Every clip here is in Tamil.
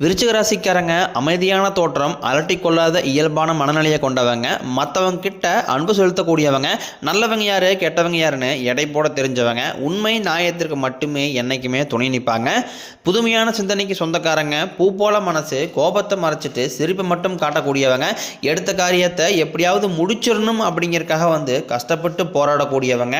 விருச்சிக ராசிக்காரங்க அமைதியான தோற்றம் அலட்டிக்கொள்ளாத இயல்பான மனநிலையை கொண்டவங்க மற்றவங்க கிட்ட அன்பு செலுத்தக்கூடியவங்க நல்லவங்க யாரு கெட்டவங்க யாருன்னு எடை போட தெரிஞ்சவங்க உண்மை நியாயத்திற்கு மட்டுமே என்னைக்குமே துணை நிற்பாங்க. புதுமையான சிந்தனைக்கு சொந்தக்காரங்க பூ போல மனசு கோபத்தை மறைச்சிட்டு சிரிப்பை மட்டும் காட்டக்கூடியவங்க எடுத்த காரியத்தை எப்படியாவது முடிச்சிடணும் அப்படிங்கிறக்காக வந்து கஷ்டப்பட்டு போராடக்கூடியவங்க.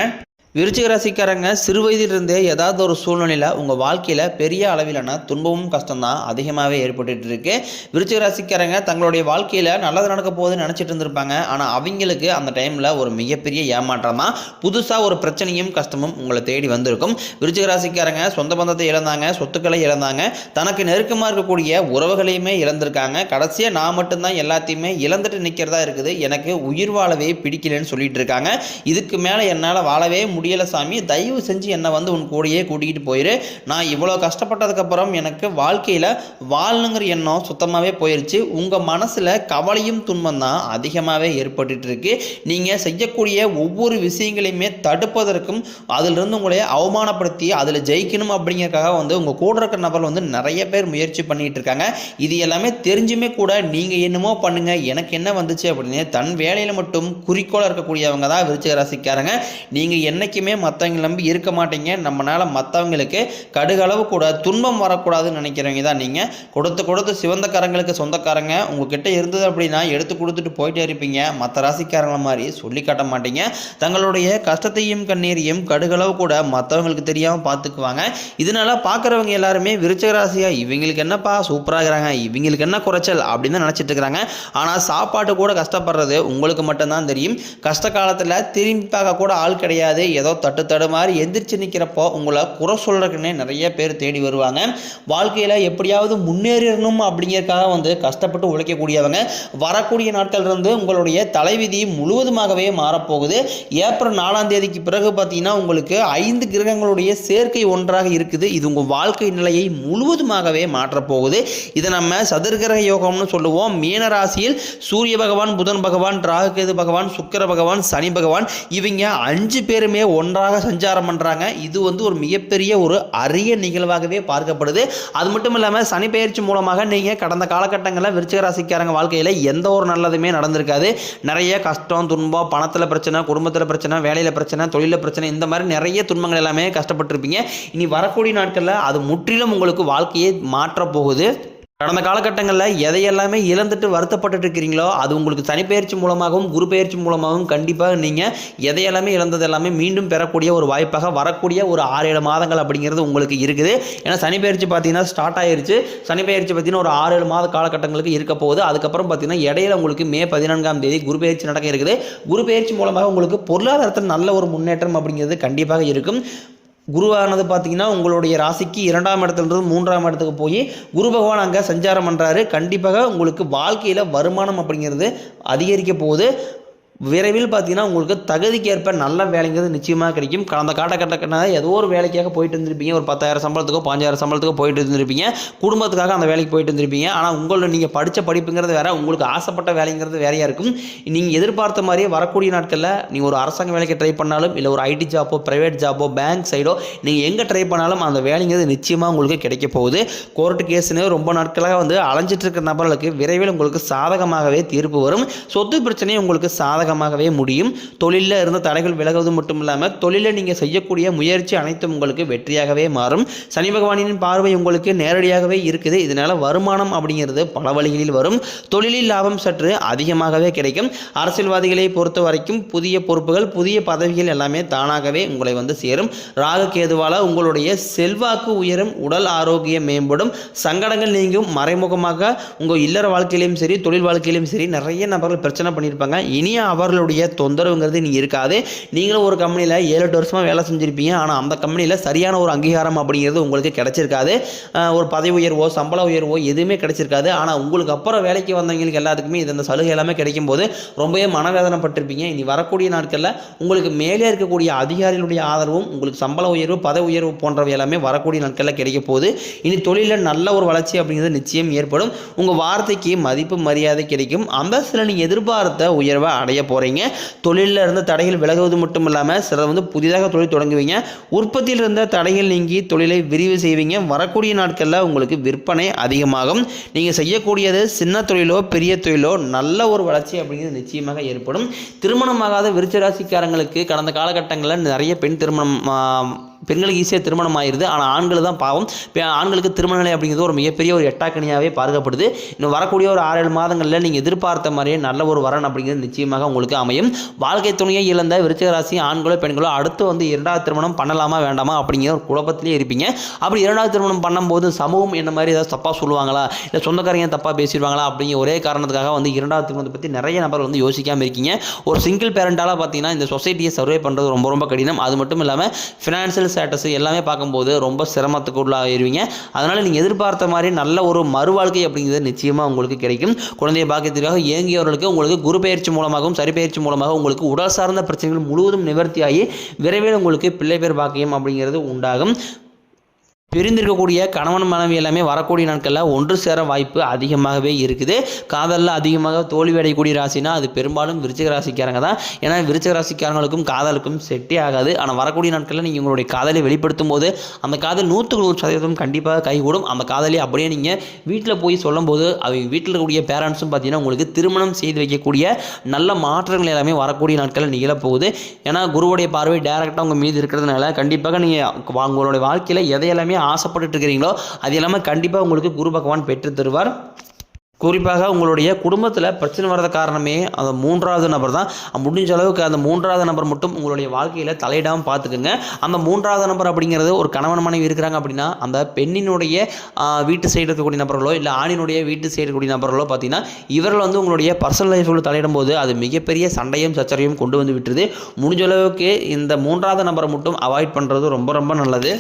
விருச்சிக ராசிக்காரங்க சிறு வயதிலிருந்தே ஏதாவது ஒரு சூழ்நிலையில் உங்கள் வாழ்க்கையில் பெரிய அளவிலான துன்பமும் கஷ்டம்தான் அதிகமாகவே ஏற்பட்டு இருக்கு. விருச்சிக ராசிக்காரங்க தங்களுடைய வாழ்க்கையில் நல்லது நடக்க போகுதுன்னு நினச்சிட்டு இருந்திருப்பாங்க. ஆனால் அவங்களுக்கு அந்த டைமில் ஒரு மிகப்பெரிய ஏமாற்றமாக புதுசாக ஒரு பிரச்சனையும் கஷ்டமும் உங்களை தேடி வந்திருக்கும். விருச்சிக ராசிக்காரங்க சொந்த பந்தத்தை இழந்தாங்க சொத்துக்களை இழந்தாங்க தனக்கு நெருக்கமாக இருக்கக்கூடிய உறவுகளையுமே இழந்திருக்காங்க. கடைசியாக நான் மட்டும்தான் எல்லாத்தையுமே இழந்துட்டு நிற்கிறதா இருக்குது. எனக்கு உயிர் வாழவே பிடிக்கலன்னு சொல்லிட்டு இருக்காங்க. இதுக்கு மேலே என்னால் வாழவே முடியலை சாமி. தயவு செஞ்சு என்னை வந்து உன் கூடயே கூட்டிகிட்டு போயிரு. நான் இவ்வளோ கஷ்டப்பட்டதுக்கப்புறம் எனக்கு வாழ்க்கையில் வாழணுங்கிற எண்ணம் சுத்தமாகவே போயிடுச்சு உங்கள் மனசில் கவலையும் துன்பம் தான் அதிகமாகவே ஏற்பட்டுட்டு இருக்கு நீங்கள் செய்யக்கூடிய ஒவ்வொரு விஷயங்களையுமே தடுப்பதற்கும் அதிலிருந்து உங்களை அவமானப்படுத்தி அதில் ஜெயிக்கணும் அப்படிங்கிறக்காக வந்து உங்கள் கூட இருக்கிற நபர் வந்து நிறைய பேர் முயற்சி பண்ணிகிட்டு இருக்காங்க. இது எல்லாமே தெரிஞ்சுமே கூட நீங்கள் என்னமோ பண்ணுங்க. எனக்கு என்ன வந்துச்சு அப்படின்னு தன் வேலையில் மட்டும் குறிக்கோளாக இருக்கக்கூடியவங்க தான் விருச்சிக ராசிக்காரங்க. நீங்கள் என்றைக்குமே மற்றவங்க நம்பி இருக்க மாட்டீங்க. நம்மளால் மற்றவங்களுக்கு கடுகளவு கூட துன்பம் வரக்கூடாதுன்னு நினைக்கிறவங்க தான் நீங்கள் கொடுத்து கொடுத்து சிவந்தக்காரங்களுக்கு சொந்தக்காரங்க உங்ககிட்ட இருந்தது அப்படின்னா எடுத்து கொடுத்துட்டு போயிட்டே இருப்பீங்க. மற்ற ராசிக்காரங்கள மாதிரி சொல்லி காட்ட மாட்டீங்க. தங்களுடைய கஷ்டத்தையும் கண்ணீரையும் கடுகளவு கூட மற்றவங்களுக்கு தெரியாமல் பார்த்துக்குவாங்க. இதனால பார்க்குறவங்க எல்லாருமே விருச்சக ராசியாக இவங்களுக்கு என்னப்பா சூப்பராக இருக்கிறாங்க இவங்களுக்கு என்ன குறைச்சல் அப்படின்னு தான் நினச்சிட்டு இருக்கிறாங்க. ஆனால் சாப்பாட்டு கூட கஷ்டப்படுறது உங்களுக்கு மட்டும்தான் தெரியும். கஷ்ட காலத்தில் திரும்பி பார்க்க கூட ஆள் கிடையாது. ஏதோ தட்டு தடுமாறி மாதிரி எந்திரிச்சு நிற்கிறப்போ உங்களை குறை சொல்கிறதுக்குன்னே நிறைய பேர் தேடி வருவாங்க. வாழ்க்கையில் எப்படியாவது முன்னேறணும் அப்படிங்கிறதுக்காக வந்து கஷ்டப்பட்டு உழைக்கக்கூடியவங்க. வரக்கூடிய நாட்கள்லேருந்து உங்களுடைய தலைவிதி முழுவதுமாகவே மாறப்போகுது. ஏப்ரல் நாலாம் தேதிக்கு பிறகு பார்த்தீங்கன்னா உங்களுக்கு ஐந்து கிரகங்களுடைய சேர்க்கை ஒன்றாக இருக்குது. இது உங்கள் வாழ்க்கை நிலையை முழுவதுமாகவே மாற்றப்போகுது. இதை நம்ம சதுர்கிரக யோகம்னு சொல்லுவோம். மீன ராசியில் சூரிய பகவான் புதன் பகவான் ராகுகேது பகவான் சுக்கிர பகவான் சனி பகவான் இவங்க அஞ்சு பேருமே ஒன்றாக சஞ்சாரம் பண்ணுறாங்க இது வந்து ஒரு மிகப்பெரிய ஒரு அரிய நிகழ்வாகவே பார்க்கப்படுது. அது மட்டும் இல்லாமல் சனி பயிற்சி மூலமாக நீங்கள் கடந்த காலகட்டங்களில் விருச்சிக ராசிக்காரங்க வாழ்க்கையில் எந்த ஒரு நல்லதுமே நடந்திருக்காது. நிறைய கஷ்டம் துன்பம் பணத்தில் பிரச்சனை குடும்பத்தில் பிரச்சனை வேலையில் பிரச்சனை தொழிலில் பிரச்சனை இந்த மாதிரி நிறைய துன்பங்கள் எல்லாமே கஷ்டப்பட்டிருப்பீங்க. இனி வரக்கூடிய நாட்களில் அது முற்றிலும் உங்களுக்கு வாழ்க்கையை மாற்றப் போகுது. கடந்த காலகட்டங்களில் எதையெல்லாமே இழந்துட்டு வருத்தப்பட்டுட்டு இருக்கிறீங்களோ அது உங்களுக்கு சனிப்பெயர்ச்சி மூலமாகவும் குரு பெயர்ச்சி மூலமாகவும் கண்டிப்பாக நீங்கள் எதையெல்லாமே இழந்தது எல்லாமே மீண்டும் பெறக்கூடிய ஒரு வாய்ப்பாக வரக்கூடிய ஒரு ஆறு ஏழு மாதங்கள் அப்படிங்கிறது உங்களுக்கு இருக்குது. ஏன்னா சனிப்பெயர்ச்சி பார்த்தீங்கன்னா ஸ்டார்ட் ஆயிருச்சு. சனிப்பெயர்ச்சி பார்த்தீங்கன்னா ஒரு ஆறு ஏழு மாத காலகட்டங்களுக்கு இருக்க போகுது. அதுக்கப்புறம் பார்த்தீங்கன்னா இடையில உங்களுக்கு மே பதினான்காம் தேதி குரு பெயர்ச்சி நடக்க இருக்குது. குரு பயிற்சி மூலமாக உங்களுக்கு பொருளாதாரத்தில் நல்ல ஒரு முன்னேற்றம் அப்படிங்கிறது கண்டிப்பாக இருக்கும். குருவானது பார்த்தீங்கன்னா உங்களுடைய ராசிக்கு இரண்டாம் இடத்துலேருந்து மூன்றாம் இடத்துக்கு போய் குரு பகவான் அங்கே சஞ்சாரம் பண்ணுறாரு கண்டிப்பாக உங்களுக்கு வாழ்க்கையில் வருமானம் அப்படிங்கிறது அதிகரிக்க போகுது. விரைவில் பார்த்தீங்கன்னா உங்களுக்கு தகுதிக்கேற்ப நல்ல வேலைங்கிறது நிச்சயமாக கிடைக்கும். கடந்த காலகட்டத்தில் ஏதோ ஒரு வேலைக்காக போயிட்டு இருந்திருப்பீங்க. ஒரு பத்தாயிரம் சம்பளத்துக்கோ பாஞ்சாயிரம் சம்பளத்துக்கோ போயிட்டு இருந்திருப்பீங்க. குடும்பத்துக்காக அந்த வேலைக்கு போயிட்டு இருந்திருப்பீங்க. ஆனால் உங்களோட நீங்கள் படித்த படிப்புங்கிறது வேறு உங்களுக்கு ஆசைப்பட்ட வேலைங்கிறது வேறையாக இருக்கும். நீங்கள் எதிர்பார்த்த மாதிரியே வரக்கூடிய நாட்களில் நீங்கள் ஒரு அரசாங்க வேலைக்கு ட்ரை பண்ணாலும் இல்லை ஒரு ஐடி ஜாப்போ ப்ரைவேட் ஜாப்போ பேங்க் சைடோ நீங்கள் எங்கே ட்ரை பண்ணாலும் அந்த வேலைங்கிறது நிச்சயமாக உங்களுக்கு கிடைக்க போகுது. கோர்ட்டு கேஸ்னு ரொம்ப நாட்களாக வந்து அலைஞ்சிட்டு இருக்கிற நபர்களுக்கு விரைவில் உங்களுக்கு சாதகமாகவே தீர்ப்பு வரும். சொத்து பிரச்சனையும் உங்களுக்கு சாதகமாகவே முடியும். தொழிலில் இருந்த தடைகள் விலகுவது மட்டும் இல்லாமல் தொழிலில் நீங்கள் செய்யக்கூடிய முயற்சி அனைத்தும் உங்களுக்கு வெற்றியாகவே மாறும். சனி பகவானின் பார்வை உங்களுக்கு நேரடியாகவே இருக்குது. இதனால் வருமானம் அப்படிங்கிறது பல வழிகளில் வரும். தொழிலில் லாபம் சற்று அதிகமாகவே கிடைக்கும். அரசியல்வாதிகளை பொறுத்த வரைக்கும் புதிய பொறுப்புகள் புதிய பதவிகள் எல்லாமே தானாகவே உங்களை வந்து சேரும். ராகு கேதுவால உங்களுடைய செல்வாக்கு உயரும். உடல் ஆரோக்கியம் மேம்படும். சங்கடங்கள் நீங்கும். மறைமுகமாக உங்கள் இல்லற வாழ்க்கையிலையும் சரி தொழில் வாழ்க்கையிலையும் சரி நிறைய நபர்கள் பிரச்சனை பண்ணியிருப்பாங்க இனிய அவர்களுடைய தொந்தரவுங்கிறது நீ இருக்காது. நீங்களும் ஒரு கம்பெனியில் ஏழு எட்டு வருஷமாக வேலை செஞ்சுருப்பீங்க. ஆனால் அந்த கம்பெனியில் சரியான ஒரு அங்கீகாரம் அப்படிங்கிறது உங்களுக்கு கிடச்சிருக்காது. ஒரு பதவி உயர்வோ சம்பள உயர்வோ எதுவுமே கிடச்சிருக்காது. ஆனால் உங்களுக்கு அப்புறம் வேலைக்கு வந்தவங்களுக்கு எல்லாத்துக்குமே இது இந்த சலுகை எல்லாமே கிடைக்கும் போது ரொம்பவே மனவேதனைப்பட்டிருப்பீங்க. இனி வரக்கூடிய நாட்களில் உங்களுக்கு மேலே இருக்கக்கூடிய அதிகாரிகளுடைய ஆதரவும் உங்களுக்கு சம்பள உயர்வு பதவி உயர்வு போன்றவை எல்லாமே வரக்கூடிய நாட்களில் கிடைக்க போகுது. இனி தொழிலில் நல்ல ஒரு வளர்ச்சி அப்படிங்கிறது நிச்சயம் ஏற்படும். உங்கள் வார்த்தைக்கு மதிப்பு மரியாதை கிடைக்கும். அந்த சில நீங்கள் எதிர்பார்த்த உயர்வை அடைய போகிறீங்க தொழிலில் இருந்த தடைகள் விலகுவது மட்டும் இல்லாமல் சிலர் வந்து புதிதாக தொழில் தொடங்குவீங்க. உற்பத்தியில் இருந்த தடைகள் நீங்கி தொழிலை விரிவு செய்வீங்க. வரக்கூடிய நாட்களில் உங்களுக்கு விற்பனை அதிகமாகும். நீங்கள் செய்யக்கூடியது சின்ன தொழிலோ பெரிய தொழிலோ நல்ல ஒரு வளர்ச்சி அப்படிங்கிறது நிச்சயமாக ஏற்படும். திருமணமாகாத விருச்சராசிக்காரங்களுக்கு கடந்த காலகட்டங்களில் நிறைய பெண் திருமணம் பெண்களுக்கு ஈஸியாக திருமணம் ஆயிருது. ஆனால் ஆண்கள் தான் பாவம் ஆண்களுக்கு திருமண நிலை அப்படிங்கிறது ஒரு மிகப்பெரிய ஒரு எட்டாக்கணியாகவே பார்க்கப்படுது இன்னும் வரக்கூடிய ஒரு ஆறு ஏழு மாதங்களில் நீங்கள் எதிர்பார்த்த மாதிரியே நல்ல ஒரு வரன் அப்படிங்கிறது நிச்சயமாக உங்களுக்கு அமையும். வாழ்க்கை துணையை இழந்த விருச்சிக ராசி ஆண்களோ பெண்களோ அடுத்து வந்து இரண்டாவது திருமணம் பண்ணலாமா வேண்டாமா அப்படிங்கிற ஒரு குழப்பத்திலே இருப்பீங்க. அப்படி இரண்டாவது திருமணம் பண்ணும்போது சமூகம் என்ன மாதிரி ஏதாவது தப்பாக சொல்லுவாங்களா? இல்லை சொந்தக்காரங்க தப்பாக பேசிடுவாங்களா? அப்படிங்கிற ஒரே காரணத்துக்காக வந்து இரண்டாவது திருமணத்தை பற்றி நிறைய நபர் வந்து யோசிக்காமல் இருக்கீங்க. ஒரு சிங்கிள் பேரண்டால் பார்த்தீங்கன்னா இந்த சொசைட்டியை சர்வே பண்ணுறது ரொம்ப ரொம்ப கடினம். அது மட்டும் இல்லாமல் ஃபினான்ஷியல் ஸ்டேட்டஸ் எல்லாமே பார்க்கும்போது ரொம்ப சிரமத்துக்கு உள்ளாயிருவீங்க. அதனால் நீங்கள் எதிர்பார்த்த மாதிரி நல்ல ஒரு மறுவாழ்க்கை அப்படிங்கிறது நிச்சயமாக உங்களுக்கு கிடைக்கும். குழந்தைய பாக்கியத்திற்காக இயங்கியவர்களுக்கு உங்களுக்கு குரு பயிற்சி மூலமாகவும் சரி பயிற்சி மூலமாக உங்களுக்கு உடல் சார்ந்த பிரச்சனைகள் முழுவதும் நிவர்த்தியாகி விரைவில் உங்களுக்கு பிள்ளை பேர் பாக்கியம் அப்படிங்கிறது உண்டாகும். பிரிந்திருக்கக்கூடிய கணவன் மனைவி எல்லாமே வரக்கூடிய நாட்களில் ஒன்று சேர வாய்ப்பு அதிகமாகவே இருக்குது. காதலில் அதிகமாக தோல்வி அடையக்கூடிய ராசினா அது பெரும்பாலும் விருச்சிக ராசிக்காரங்க தான். ஏன்னா விருச்சிக ராசிக்காரங்களுக்கும் காதலுக்கும் செட்டே ஆகாது. ஆனால் வரக்கூடிய நாட்களில் நீங்கள் உங்களுடைய காதலை வெளிப்படுத்தும் போது அந்த காதல் நூற்றுக்கு நூறு சதவீதம் கண்டிப்பாக கைகூடும். அந்த காதலை அப்படியே நீங்கள் வீட்டில் போய் சொல்லும்போது அவங்க வீட்டில் இருக்கக்கூடிய பேரண்ட்ஸும் பார்த்தீங்கன்னா உங்களுக்கு திருமணம் செய்து வைக்கக்கூடிய நல்ல மாற்றங்கள் எல்லாமே வரக்கூடிய நாட்களில் நிகழப்போகுது. ஏன்னா குருவுடைய பார்வை டேரெக்டாக உங்கள் மீது இருக்கிறதுனால கண்டிப்பாக நீங்கள் உங்களுடைய வாழ்க்கையில் எதையெல்லாமே ஆசைப்பட்டுட்டு இருக்கிறீங்களோ அது எல்லாமே கண்டிப்பாக உங்களுக்கு குரு பகவான் பெற்று தருவார். குறிப்பாக உங்களுடைய குடும்பத்தில் பிரச்சனை வர்றது காரணமே அந்த மூன்றாவது நபர் தான். முடிஞ்ச அளவுக்கு அந்த மூன்றாவது நபர் மட்டும் உங்களுடைய வாழ்க்கையில் தலையிடாமல் பார்த்துக்குங்க அந்த மூன்றாவது நபர் அப்படிங்கிறது ஒரு கணவன் மனைவி இருக்கிறாங்க அப்படின்னா அந்த பெண்ணினுடைய வீட்டு சைடு இருக்கக்கூடிய நபர்களோ இல்லை ஆணினுடைய வீட்டு சைடு இருக்கக்கூடிய நபர்களோ பார்த்தீங்கன்னா இவர்கள் வந்து உங்களுடைய பர்சனல் லைஃப்பில் தலையிடும் போது அது மிகப்பெரிய சண்டையும் சச்சரையும் கொண்டு வந்து விட்டுருது. முடிஞ்ச அளவுக்கு இந்த மூன்றாவது நபரை மட்டும் அவாய்ட் பண்ணுறது ரொம்ப ரொம்ப நல்லது.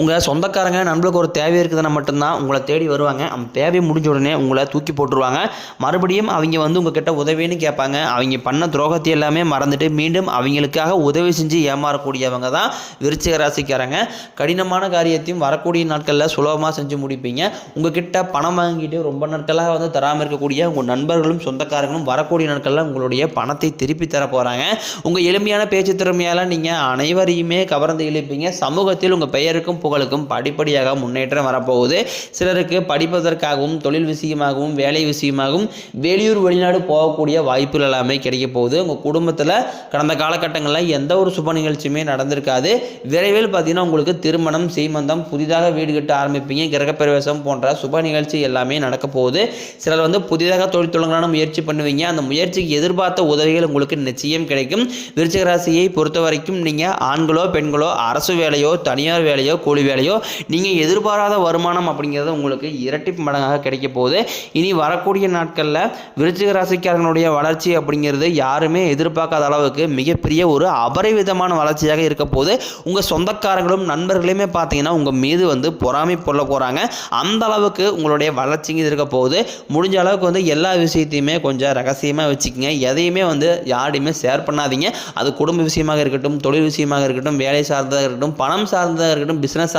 உங்கள் சொந்தக்காரங்க நண்பர்களுக்கு ஒரு தேவை இருக்குதுன்னா மட்டும்தான் உங்களை தேடி வருவாங்க. அந்த தேவை முடிஞ்ச உடனே உங்களை தூக்கி போட்டுருவாங்க. மறுபடியும் அவங்க வந்து உங்ககிட்ட உதவின்னு கேட்பாங்க. அவங்க பண்ண துரோகத்தை எல்லாமே மறந்துட்டு மீண்டும் அவங்களுக்காக உதவி செஞ்சு ஏமாறக்கூடியவங்க தான் விருச்சிக ராசிக்காரங்க. கடினமான காரியத்தையும் வரக்கூடிய நாட்களில் சுலபமாக செஞ்சு முடிப்பீங்க. உங்ககிட்ட பணம் வாங்கிட்டு ரொம்ப நாட்களாக வந்து தராமல் இருக்கக்கூடிய உங்கள் நண்பர்களும் சொந்தக்காரங்களும் வரக்கூடிய நாட்களில் உங்களுடைய பணத்தை திருப்பி தர போகிறாங்க உங்கள் எளிமையான பேச்சு திறமையால் நீங்கள் அனைவரையுமே கவர்ந்து இழுப்பீங்க. சமூகத்தில் உங்கள் பெயருக்கும் புகழுக்கும் படிப்படியாக முன்னேற்றம் வரப்போகுது. சிலருக்கு படிப்பதற்காகவும் தொழில் விஷயமாகவும் வேலை விஷயமாகவும் வெளியூர் வெளிநாடு போகக்கூடிய வாய்ப்புகள் எல்லாமே கிடைக்க போகுது. உங்கள் குடும்பத்தில் கடந்த காலகட்டங்களில் எந்த ஒரு சுப நிகழ்ச்சியுமே நடந்திருக்காது. விரைவில் பார்த்தீங்கன்னா உங்களுக்கு திருமணம் சீமந்தம் புதிதாக வீடு கட்ட ஆரம்பிப்பீங்க. கிரகப்பிரவேசம் போன்ற சுப நிகழ்ச்சி எல்லாமே நடக்க போகுது. சிலர் வந்து புதிதாக தொழில் தொடங்கலான முயற்சி பண்ணுவீங்க. அந்த முயற்சிக்கு எதிர்பார்த்த உதவிகள் உங்களுக்கு நிச்சயம் கிடைக்கும். விருச்சிக ராசியை பொறுத்த வரைக்கும் நீங்கள் ஆண்களோ பெண்களோ அரசு வேலையோ தனியார் வேலையோ கூலி வேலையோ நீங்கள் எதிர்பாராத வருமானம் அப்படிங்கிறது உங்களுக்கு இரட்டிப்பு மடங்காக கிடைக்க போகுது. இனி வரக்கூடிய நாட்களில் விருச்சிக ராசிக்காரர்களுடைய வளர்ச்சி அப்படிங்கிறது யாருமே எதிர்பார்க்காத அளவுக்கு மிகப்பெரிய ஒரு அபரிவிதமான வளர்ச்சியாக இருக்க போது உங்கள் சொந்தக்காரங்களும் நண்பர்களுமே பார்த்தீங்கன்னா உங்கள் மீது வந்து பொறாமை கொள்ள போகிறாங்க அந்த அளவுக்கு உங்களுடைய வளர்ச்சிங்க இருக்க போகுது. முடிஞ்ச அளவுக்கு வந்து எல்லா விஷயத்தையுமே கொஞ்சம் ரகசியமாக வச்சுக்கோங்க. எதையுமே வந்து யாரையுமே ஷேர் பண்ணாதீங்க. அது குடும்ப விஷயமாக இருக்கட்டும் தொழில் விஷயமாக இருக்கட்டும் வேலை சார்ந்ததாக இருக்கட்டும் பணம் சார்ந்ததாக இருக்கட்டும் பிஸ்னஸ்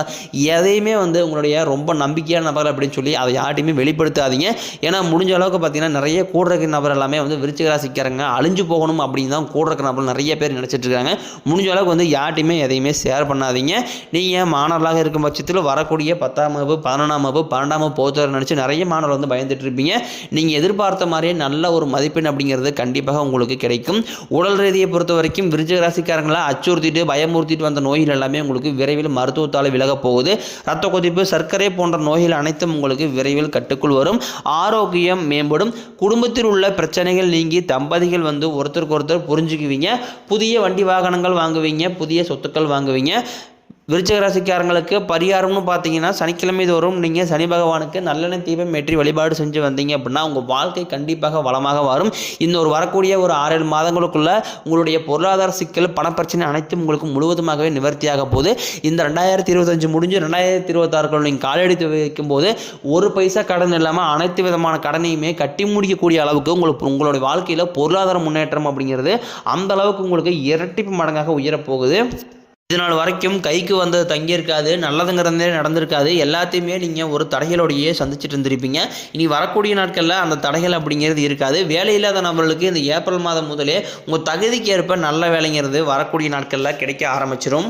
எதையுமே வந்து உங்களுடைய ரொம்ப நம்பிக்கையான நபர் அப்படின்னு சொல்லி அதை யார்ட்டையுமே வெளிப்படுத்தாதீங்க. ஏன்னா முடிஞ்ச அளவுக்கு பார்த்தீங்கன்னா நிறைய கூட இருக்கிற நபர் எல்லாமே வந்து விருச்சிக ராசிக்காரங்க அழிஞ்சு போகணும் அப்படின்னு தான் கூட இருக்கிற நபர் நிறைய பேர் நினச்சிட்டு இருக்காங்க. முடிஞ்ச அளவுக்கு வந்து யார்ட்டையுமே எதையுமே ஷேர் பண்ணாதீங்க. நீங்கள் மாணவர்களாக இருக்கும் பட்சத்தில் வரக்கூடிய பத்தாம் வகுப்பு பதினொன்றாம் வகுப்பு பன்னெண்டாம் வகுப்பு போத்தவரை நினச்சி நிறைய மாணவர்கள் வந்து பயந்துட்டு இருப்பீங்க. நீங்கள் எதிர்பார்த்த மாதிரியே நல்ல ஒரு மதிப்பெண் அப்படிங்கிறது கண்டிப்பாக உங்களுக்கு கிடைக்கும். உடல் ரீதியை பொறுத்த வரைக்கும் விருச்சிக ராசிக்காரங்களை அச்சுறுத்திட்டு பயமுறுத்திட்டு வந்த நோய்கள் எல்லாமே உங்களுக்கு விரைவில் மருத்துவத்தால் விலகப் போகுது. ரத்த கொதிப்பு சர்க்கரை போன்ற நோய்கள் அனைத்தும் உங்களுக்கு விரைவில் கட்டுக்குள் வரும். ஆரோக்கியம் மேம்படும். குடும்பத்தில் உள்ள பிரச்சனைகள் நீங்கி தம்பதிகள் வந்து ஒருத்தருக்கு ஒருத்தர் புரிஞ்சுக்குவீங்க. புதிய வண்டி வாகனங்கள் வாங்குவீங்க. புதிய சொத்துக்கள் வாங்குவீங்க. விருச்சக ராசிக்காரங்களுக்கு பரிகாரம்னு பார்த்தீங்கன்னா சனிக்கிழமை தோறும் நீங்கள் சனி பகவானுக்கு நல்லெண்ணெய் தீபம் ஏற்றி வழிபாடு செஞ்சு வந்தீங்க அப்படின்னா உங்கள் வாழ்க்கை கண்டிப்பாக வளமாக வரும் இந்த ஒரு வரக்கூடிய ஒரு ஆறேழு மாதங்களுக்குள்ள உங்களுடைய பொருளாதார சிக்கல் பணப்பிரச்சனை அனைத்தும் உங்களுக்கு முழுவதுமாகவே நிவர்த்தியாக போகுது. இந்த ரெண்டாயிரத்தி இருபத்தஞ்சு முடிஞ்சு ரெண்டாயிரத்தி இருபத்தாறுக்குள்ள நீங்கள் காலெடுத்து வைக்கும்போது ஒரு பைசா கடன் இல்லாமல் அனைத்து விதமான கடனையுமே கட்டி முடிக்கக்கூடிய அளவுக்கு உங்களுக்கு உங்களுடைய வாழ்க்கையில் பொருளாதார முன்னேற்றம் அப்படிங்கிறது அந்த அளவுக்கு உங்களுக்கு இரட்டிப்பு மடங்காக உயரப்போகுது. இது நாள் வரைக்கும் கைக்கு வந்தது தங்கியிருக்காது நல்லதுங்கிறதே நடந்திருக்காது. எல்லாத்தையுமே நீங்கள் ஒரு தடைகளோடையே சந்திச்சுட்டு இருந்திருப்பீங்க. இனி வரக்கூடிய நாட்களில் அந்த தடைகள் அப்படிங்கிறது இருக்காது. வேலை இல்லாத நபர்களுக்கு இந்த ஏப்ரல் மாதம் முதலே உங்கள் தகுதிக்கு ஏற்ப நல்ல வேலைங்கிறது வரக்கூடிய நாட்களில் கிடைக்க ஆரம்பிச்சிடும்